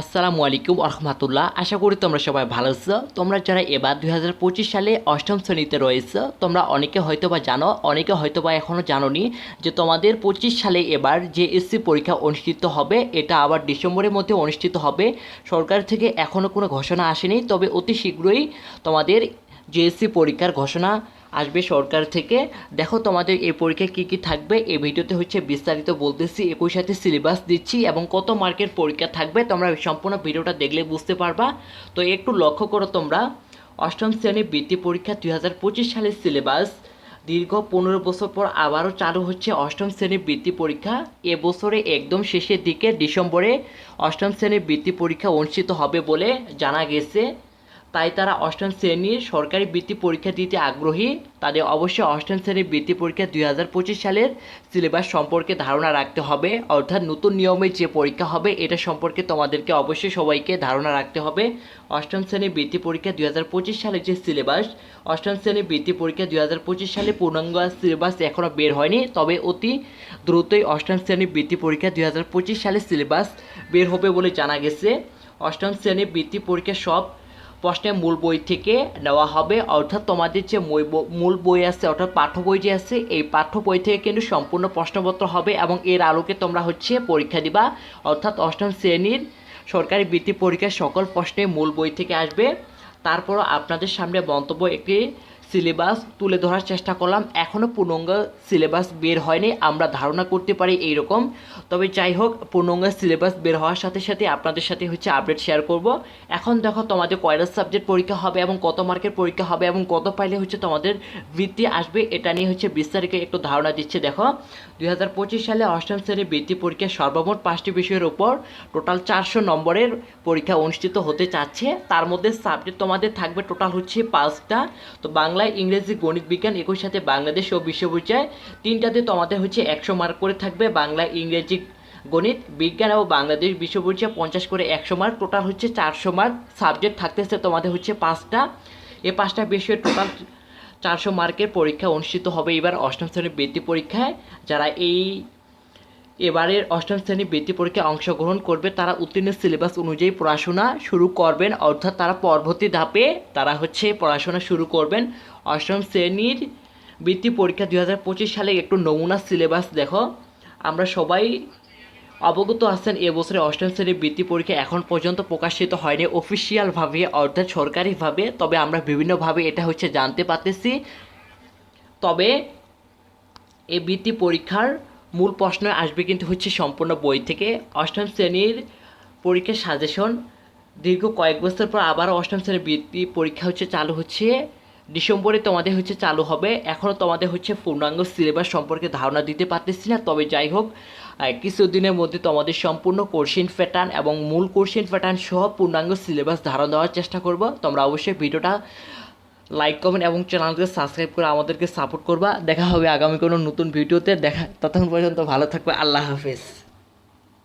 আসসালামু আলাইকুম রহমতুল্লাহ আশা করি তোমরা সবাই ভালো আছো। তোমরা যারা এবার দু হাজার পঁচিশ সালে অষ্টম শ্রেণীতে রয়েছে, তোমরা অনেকে হয়তো বা জানো, অনেকে হয়তো বা এখনও জানোনি যে তোমাদের পঁচিশ সালে এবার যে এসসি পরীক্ষা অনুষ্ঠিত হবে। এটা আবার ডিসেম্বরের মধ্যে অনুষ্ঠিত হবে। সরকার থেকে এখনও কোনো ঘোষণা আসেনি। তবে অতি শীঘ্রই তোমাদের জেএসসি পরীক্ষার ঘোষণা আসবে সরকার থেকে। দেখো তোমাদের এই পরীক্ষায় কী কী থাকবে। এই ভিডিওতে হচ্ছে বিস্তারিত বলতেছি। একই সাথে সিলেবাস দিচ্ছি এবং কত মার্কের পরীক্ষা থাকবে। তোমরা সম্পূর্ণ ভিডিওটা দেখলে বুঝতে পারবা। তো একটু লক্ষ্য করো তোমরা। অষ্টম শ্রেণির বৃত্তি পরীক্ষা দুই হাজার পঁচিশ সালের সিলেবাস দীর্ঘ পনেরো বছর পর আবারও চালু হচ্ছে অষ্টম শ্রেণির বৃত্তি পরীক্ষা। এবছরে একদম শেষের দিকে, ডিসেম্বরে অষ্টম শ্রেণির বৃত্তি পরীক্ষা অনুষ্ঠিত হবে বলে জানা গেছে। তাই তারা অষ্টম শ্রেণির সরকারি বৃত্তি পরীক্ষা দিতে আগ্রহী। তাদের অবশ্যই অষ্টম শ্রেণির বৃত্তি পরীক্ষা দুই হাজার পঁচিশ সালের সিলেবাস সম্পর্কে ধারণা রাখতে হবে। অর্থাৎ নতুন নিয়মে যে পরীক্ষা হবে, এটা সম্পর্কে তোমাদেরকে অবশ্যই সবাইকে ধারণা রাখতে হবে। অষ্টম শ্রেণির বৃত্তি পরীক্ষা দুই হাজার পঁচিশ সালের যে সিলেবাস অষ্টম শ্রেণির বৃত্তি পরীক্ষা দুই হাজার পঁচিশ সালে পূর্ণাঙ্গ সিলেবাস এখনও বের হয়নি। তবে অতি দ্রুতই অষ্টম শ্রেণির বৃত্তি পরীক্ষা দুই সালের সিলেবাস বের হবে বলে জানা গেছে। অষ্টম শ্রেণির বৃত্তি পরীক্ষা সব প্রশ্নের মূল বই থেকে নেওয়া হবে। অর্থাৎ তোমাদের যে মূল বই আছে, অর্থাৎ পাঠ্য বই যে আছে, এই পাঠ্য বই থেকে কিন্তু সম্পূর্ণ প্রশ্নপত্র হবে এবং এর আলোকে তোমরা হচ্ছে পরীক্ষা দিবা। অর্থাৎ অষ্টম শ্রেণির সরকারি বৃত্তি পরীক্ষার সকল প্রশ্নে মূল বই থেকে আসবে। তারপরও আপনাদের সামনে মন্তব্য একটি সিলেবাস তুলে ধরার চেষ্টা করলাম। এখনও পূর্ণাঙ্গ সিলেবাস বের হয়নি, আমরা ধারণা করতে পারি এইরকম। তবে যাই হোক, পূর্ণাঙ্গ সিলেবাস বের হওয়ার সাথে সাথে আপনাদের সাথে হচ্ছে আপডেট শেয়ার করব। এখন দেখো তোমাদের কয়টা সাবজেক্ট পরীক্ষা হবে এবং কত মার্কের পরীক্ষা হবে এবং কত পাইলে হচ্ছে তোমাদের বৃত্তি আসবে, এটা নিয়ে হচ্ছে বিস্তারিত একটু ধারণা দিচ্ছে। দেখো, দুই হাজার পঁচিশ সালে অষ্টম শ্রেণির বৃত্তি পরীক্ষা সর্বমোট পাঁচটি বিষয়ের উপর টোটাল চারশো নম্বরের পরীক্ষা অনুষ্ঠিত হতে চাচ্ছে। তার মধ্যে সাবজেক্ট তোমাদের থাকবে টোটাল হচ্ছে পাঁচটা। তো বাংলা ইংরেজি, গণিত, বিজ্ঞান একই সাথে বাংলাদেশ ও বিশ্ব পরিচয় তিনটাতে তোমাদের হচ্ছে একশো মার্ক করে থাকবে। বাংলা, ইংরেজি, গণিত, বিজ্ঞান ও বাংলাদেশ বিশ্ব পরিচয় পঞ্চাশ করে একশো মার্ক টোটাল হচ্ছে চারশো মার্ক সাবজেক্ট থাকতেছে তোমাদের হচ্ছে পাঁচটা। এই পাঁচটা বিষয়ে টোটাল চারশো মার্কের পরীক্ষা অনুষ্ঠিত হবে এবার অষ্টম শ্রেণির বৃত্তি পরীক্ষায়। যারা এই এবারের অষ্টম শ্রেণি বৃত্তি পরীক্ষায় অংশগ্রহণ করবে তারা উত্তীর্ণ সিলেবাস অনুযায়ী পড়াশোনা শুরু করবেন। অর্থাৎ তারা পরবর্তী ধাপে তারা হচ্ছে পড়াশোনা শুরু করবেন। অষ্টম শ্রেণির বৃত্তি পরীক্ষা দুই হাজার পঁচিশ সালে একটু নমুনা সিলেবাস দেখো। আমরা সবাই অবগত আছেন এবছরে অষ্টম শ্রেণির বৃত্তি পরীক্ষা এখন পর্যন্ত প্রকাশিত হয়নি অফিসিয়ালভাবে অর্থাৎ সরকারিভাবে। তবে আমরা বিভিন্নভাবে এটা হচ্ছে জানতে পারতেছি। তবে এই বৃত্তি পরীক্ষার মূল প্রশ্ন আসবে কিন্তু হচ্ছে সম্পূর্ণ বই থেকে। অষ্টম শ্রেণির পরীক্ষার সাজেশন দীর্ঘ কয়েক বছর পর আবার অষ্টম শ্রেণির বৃত্তি পরীক্ষা হচ্ছে চালু হচ্ছে। ডিসেম্বরে তোমাদের হচ্ছে চালু হবে। এখনও তোমাদের হচ্ছে পূর্ণাঙ্গ সিলেবাস সম্পর্কে ধারণা দিতে পারতেছি না, তবে যাই হোক কিছুদিনের মধ্যে তোমাদের সম্পূর্ণ কোর্সিন প্যাটার্ন এবং মূল কোর্সিন প্যাটার্ন সহ পূর্ণাঙ্গ সিলেবাস ধারণা দেওয়ার চেষ্টা করব। তোমরা অবশ্যই ভিডিওটা লাইক কমেন্ট এবং চ্যানেলকে সাবস্ক্রাইব করে আমাদেরকে সাপোর্ট করবা। দেখা হবে আগামী কোনো নতুন ভিডিওতে দেখা ততক্ষণ পর্যন্ত ভালো থাকবে। আল্লাহ হাফেজ।